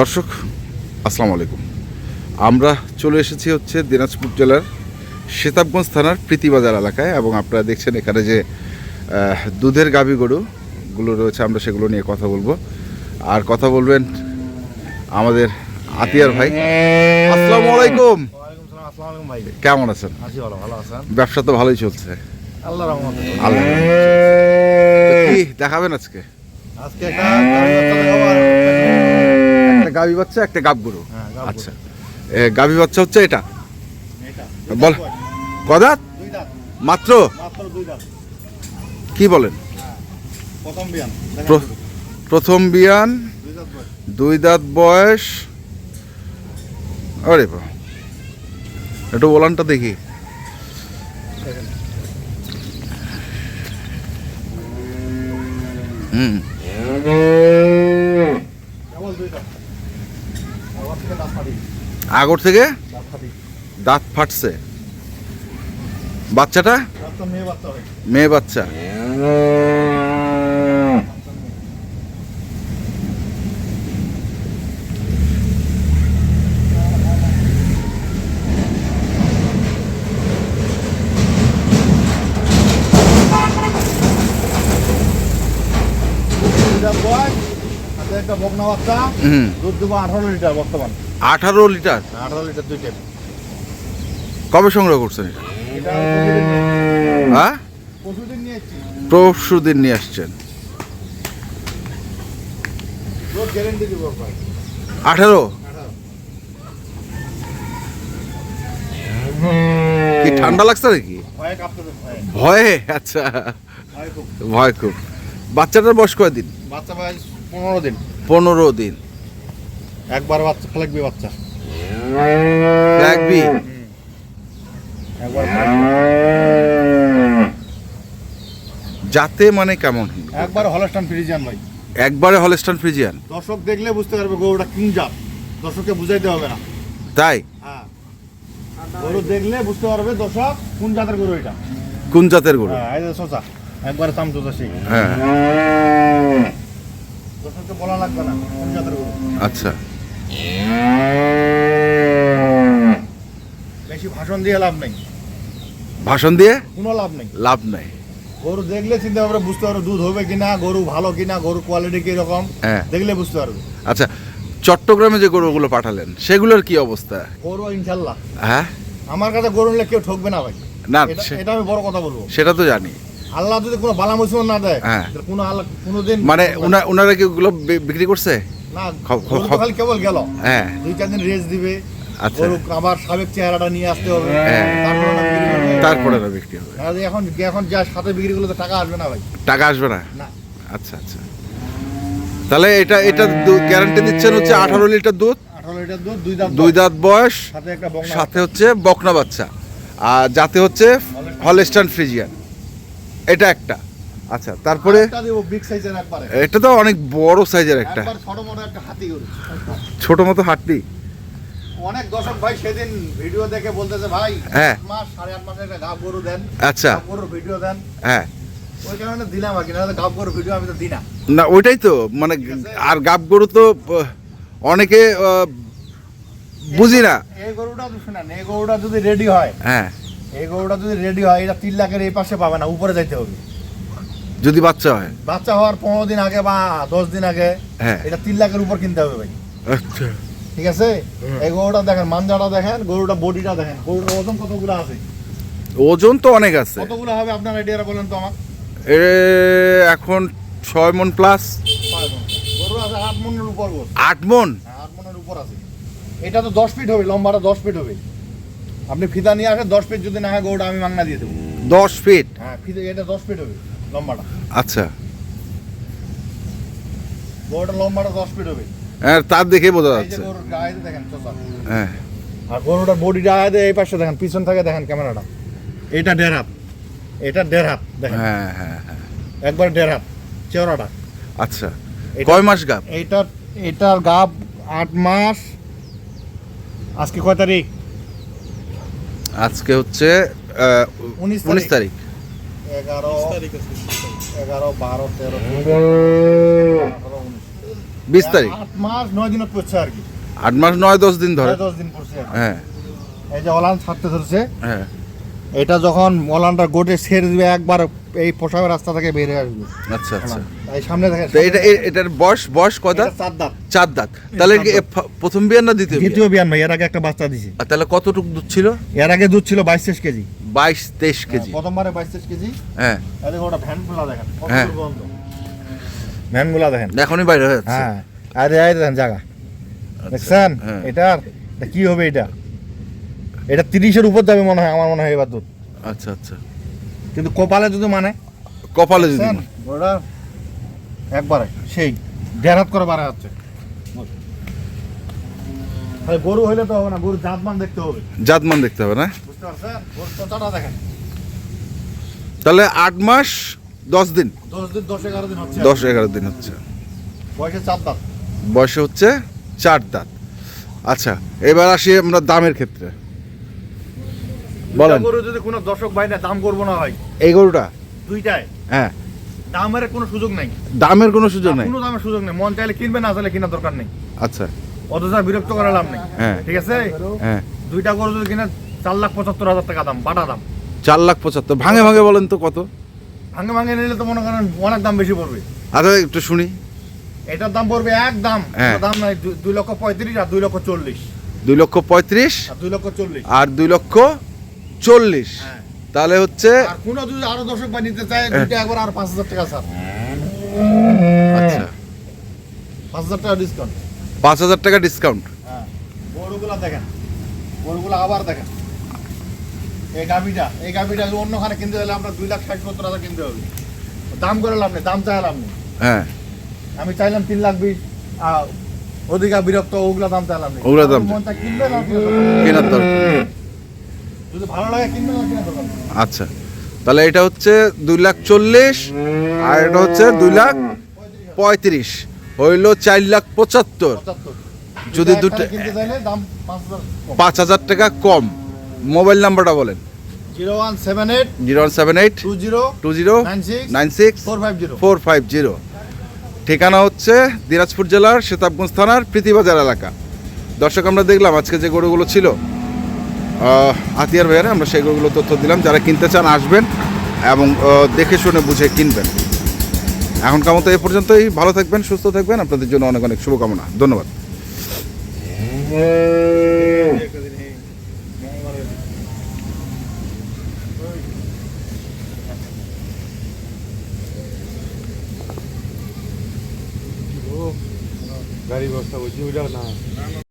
দর্শক আসসালামু আলাইকুম। আমরা চলে এসেছি হচ্ছে দিনাজপুর জেলার সেতাবগঞ্জ থানার প্রীতিবাজার এলাকায় এবং আপনারা দেখছেন এখানে যে দুধের গাভী গরুগুলো রয়েছে আমরা সেগুলো নিয়ে কথা বলব। আর কথা বলবেন আমাদের আতিয়ার ভাই। আসসালামু আলাইকুম। কেমন আছেন? ব্যবসা তো ভালোই চলছে। আল্লাহ আল্লাহ কি দেখাবেন আজকে? আজকে একটা গাভী বাচ্চা একটা গাব গরু। হ্যাঁ। আচ্ছা। গাভী বাচ্চা হচ্ছে এটা? বল। কদাত? দাঁত। মাত্র? কি বলেন? প্রথম বিয়ান। দেখেন প্র- প্রথম বিয়ান দুই দাঁত বয়স। আরে বা একটু ওলানটা দেখি। হুম কেবল দুই দাঁত আবার থেকে দাঁত ফাটি আগর থেকে দাঁত ফাটছে। বাচ্চাটা? মেয়ে বাচ্চা হয় মেয়ে বাচ্চা দুই দাঁত বয়স হাতে একটা বকনা বাচ্চা দুধ দেবো আঠারো লিটার বর্তমান। আঠারো লিটার? আঠারো লিটার দুই টেপ কবে সংগ্রহ করছেন এটা? হ্যাঁ? পরশু দিন নিয়ে আসছেন। আঠারো? কি ঠান্ডা লাগছে নাকি? ভয়ে? আচ্ছা। ভয় খুব। ভয় খুব। বাচ্চাটার বয়স কয়দিন? বাচ্চা বয়স পনেরো দিন। পনেরো দিন। একবার বাচ্চা ফ্ল্যাগবি বাচ্চা। রাখবি একবার যাতে মানে কেমন? একবার হলস্টান ফ্রিজিয়ান ভাই। একবারে হলস্টান ফ্রিজিয়ান? দর্শক দেখলে বুঝতে পারবে গরুটা কিং জাত। দর্শককে বুঝাইতে হবে না। তাই? হ্যাঁ। গরু দেখলে বুঝতে পারবে দর্শক কোন জাতের গরু এটা। কোন জাতের গরু? হ্যাঁ একবার চাম সোজা সেই হ্যাঁ। দর্শককে বলা লাগবে না কোন জাতের গরু? আচ্ছা। বেশি ভাষণ দিয়ে লাভ নেই। ভাষণ দিয়ে? কোনো লাভ নেই। লাভ নাই। গরু দেখলে চিন্তা ভাবনা বুঝতে পারবে দুধ হবে কিনা গরু ভালো কিনা গরু কোয়ালিটি কীরকম হ্যাঁ। দেখলে বুঝতে পারবে। আচ্ছা চট্টগ্রামে যে গরুগুলো পাঠালেন সেগুলোর কি অবস্থা? গরু ইনশাল্লাহ। হ্যাঁ? আমার কাছে গরু নিলে কেউ ঠকবে না ভাই। না এটা আমি বড় কথা বলব। সেটা তো জানি। আল্লাহ যদি কোনো বালা মুসিবত না দেয় হ্যাঁ। তাহলে কোনো আল্লাহ কোনোদিন মানে ওনা- ওনারা কি ওগুলো বিক্রি করছে? না খালি কেবল গেল। হ্যাঁ। দুই চার দিন রেস্ট দিবে। আচ্ছা। আবার সাবেক চেহারাটা নিয়ে আসতে হবে। হ্যাঁ। তারপরে না বিক্রি হবে। এখন এখন যা সাথে বিক্রি করলে তো টাকা আসবে না ভাই। টাকা আসবে না? না। আচ্ছা আচ্ছা। তাহলে এটা এটা গ্যারান্টি দিচ্ছেন হচ্ছে আঠারো লিটার দুধ। দুই দাঁত বয়স। সাথে বকনা সাথে হচ্ছে বকনা বাচ্চা। আর যাতে হচ্ছে হলস্টান ফ্রিজিয়ান। এটা একটা। আচ্ছা তারপরে? বিগ সাইজের একবারে। এটা তো অনেক বড় সাইজের একটা। ছোট হাতি মতো হাড্ডি অনেক দর্শক ভাই সেদিন ভিডিও দেখে বলতেছে ভাই হ্যাঁ। মাস সাড়ে আট মাসের একটা গাব গরু দেন। আচ্ছা। গরুর ভিডিও দেন। হ্যাঁ। ওই কারণে দিলাম আর কি নাহলে গাব গরুর ভিডিও আমি তো দিই না। না ওইটাই তো মানে আর গাব গরু তো অনেকে বুঝি না। এই গরুটা তো শোনেন এই গরুটা যদি রেডি হয় হ্যাঁ। এই গরুটা যদি রেডি হয় এটা তিন লাখের এই পাশে পাবে না উপরে যাইতে হবে। যদি বাচ্চা হয়? বাচ্চা হওয়ার পনেরো দিন আগে বা দশ দিন আগে হ্যাঁ। এটা তিন লাখের উপর কিনতে হবে ভাই। আচ্ছা। ঠিক আছে? এই গরুটা দেখেন মাঞ্জাটা দেখেন গরুটা বডিটা দেখেন গরুটার ওজন কতগুলো আছে? ওজন তো অনেক আছে। কতগুলো হবে আপনার আইডিয়াটা বলেন তো আমার? এ এখন ছয় মন প্লাস। গরু আছে আট মনের উপর আট মন? হ্যাঁ, আট মনের উপর আছে। এটা তো দশ ফিট হবে লম্বাটা দশ ফিট হবে। আপনি ফিতা নিয়ে আসেন দশ ফিট যদি না হয় গরুটা আমি মাংনা দিয়ে দেবো। দশ ফিট হ্যাঁ ফিতা এটা দশ ফিট হবে লম্বাটা। আচ্ছা। গরুটা লম্বাটা দশ ফিট হবে। হ্যাঁ তার দেখে বোঝা যাচ্ছে। গরুর গায়ে দেখেন হ্যাঁ। আর গরুটার বডিটা আয় এই পাশে দেখেন পিছন থেকে দেখেন ক্যামেরাটা। এটা দেড় হাত। এটা দেড় হাত দেখেন। হ্যাঁ হ্যাঁ হ্যাঁ। একবার দেড় হাত চেওড়াটা। আচ্ছা। এটা- কয় মাস গাব? এইটার এটার গাব আট মাস। আজকে কয় তারিখ? আজকে হচ্ছে উনিশ উনিশ তারিখ। এগারো এগারো বারো তেরো বিশ তারিখ। আট মাস নয় পড়ছে আর কি। আট মাস নয় দশ দিন ধরে। দশ দিন পড়ছে হ্যাঁ। এই যে অলান ছাড়তে ধরছে। হ্যাঁ। এটা যখন অলানটা গোটে ছেড়ে দিবে একবার এই পোশাকের রাস্তা থেকে বেরিয়ে আসবে। আচ্ছা আচ্ছা। এই সামনে দেখেন তো এটা এটার বয়স বয়স কয় দাঁত? চার দাঁত। চার দাঁত। তাহলে কি প্রথম বিয়ার না দ্বিতীয় দ্বিতীয় বিয়ান? ভাই এর আগে একটা বাচ্চা দিছে। আর তাহলে কতটুকু দুধ ছিল? এর আগে দুধ ছিল বাইশ তেইশ কেজি। বাইশ তেইশ কেজি। প্রথমবারে বাইশ তেইশ কেজি। হ্যাঁ। আরে ওটা ভ্যানগুলা দেখেন কত হ্যাঁ। ভ্যানগুলা দেখেন। এখনই বাইরে হয়ে যাচ্ছে। হ্যাঁ। আরে আরে দেখেন জায়গা। দেখছেন? হ্যাঁ। এটার এটা কি হবে এটা? এটা তিরিশের উপর যাবে মনে হয় আমার মনে হয় এবার দুধ। আচ্ছা আচ্ছা। কিন্তু কপালে যদি মানে কপালে যদি দেখছেন? ওটা একবারে সেই দেড় হাত করে বাড়া তাহলে গরু হইলে তো হবে না গরু জাতমান দেখতে হবে। জাতমান দেখতে হবে না? বুঝতে পারছেন? গরু চোচাটা দেখেন। তাহলে আট মাস দশ দিন? দশ দিন দশ এগারো দিন হচ্ছে। দশ এগারো দিন হচ্ছে। বয়সে চার দাঁত। বয়সে হচ্ছে চার দাঁত। আচ্ছা এবার আসি আমরা দামের ক্ষেত্রে। বলেন। গরু যদি কোনো দর্শক ভাই না দাম করব না হয় এই গরুটা? হ্যাঁ। দামের কোনো সুযোগ নাই। দামের কোনো সুযোগ নেই? কোনো দামের সুযোগ নেই। মন চাইলে কিনবে না চাইলে কেনার দরকার নেই। আচ্ছা। অথচ বিরক্ত করা লাভ নেই। হ্যাঁ। ঠিক আছে? হ্যাঁ। দুইটা গরু যদি কিনা চার লাখ পঁচাত্তর হাজার টাকা দাম বাটা দাম। চার লাখ পঁচাত্তর। ভাঙে ভাঙে বলেন তো কত? ভাঙে ভাঙে নিলে তো মনে করেন অনেক দাম বেশি পড়বে। আচ্ছা একটু শুনি। এটার দাম পড়বে এক দাম। হ্যাঁ। দাম নাই দুই লক্ষ পঁয়ত্রিশ আর দুই লক্ষ চল্লিশ। দুই লক্ষ পঁয়ত্রিশ আর দুই লক্ষ চল্লিশ। আর দুই লক্ষ চল্লিশ। হ্যাঁ। তাহলে হচ্ছে কোনো যদি আরও দর্শক নিতে চায় দুইটা একবার আর পাঁচ হাজার টাকা স্যার আচ্ছা। পাঁচ হাজার টাকা ডিসকাউন্ট পাঁচ হাজার টাকা ডিসকাউন্ট হ্যাঁ। গরুগুলা দেখেন। গরুগুলা আবার দেখেন। এই গাভিটা এই গাভিটা অন্যখানে কিনতে হলে আমরা দুই লাখ ষাট সত্তর হাজার কিনতে হবে। দাম দাম চাইলাম নেই। হ্যাঁ। আমি চাইলাম তিন লাখ বিশ বিরক্ত ওগুলা দাম চাইলাম ওগুলা দাম না কিনবে না। কেনার দরকার যদি ভালো লাগে কিনবে না কিনা দরকার আচ্ছা তাহলে এটা হচ্ছে দুই লাখ চল্লিশ আর এটা হচ্ছে দুই লাখ পঁয়ত্রিশ হইল চার লাখ পঁচাত্তর। যদি দুটো- পাঁচ হাজার টাকা কম। মোবাইল নাম্বারটা বলেন। Zero one seven eight zero seven eight two zero two zero nine six four five zero. Four five zero. ঠিকানা হচ্ছে দিনাজপুর জেলার সেতাবগঞ্জ থানার প্রীতিবাজার এলাকা। দর্শক আমরা দেখলাম আজকে যে গরুগুলো ছিল আতিয়ার ভাইয়ারে আমরা সেগুলো তথ্য দিলাম। যারা কিনতে চান আসবেন এবং দেখে শুনে বুঝে কিনবেন। এখনকার মতো এ পর্যন্তই। ভালো থাকবেন, সুস্থ থাকবেন। আপনাদের জন্য অনেক অনেক শুভকামনা। ধন্যবাদ। গাড়ি বলছি ওইটাও না।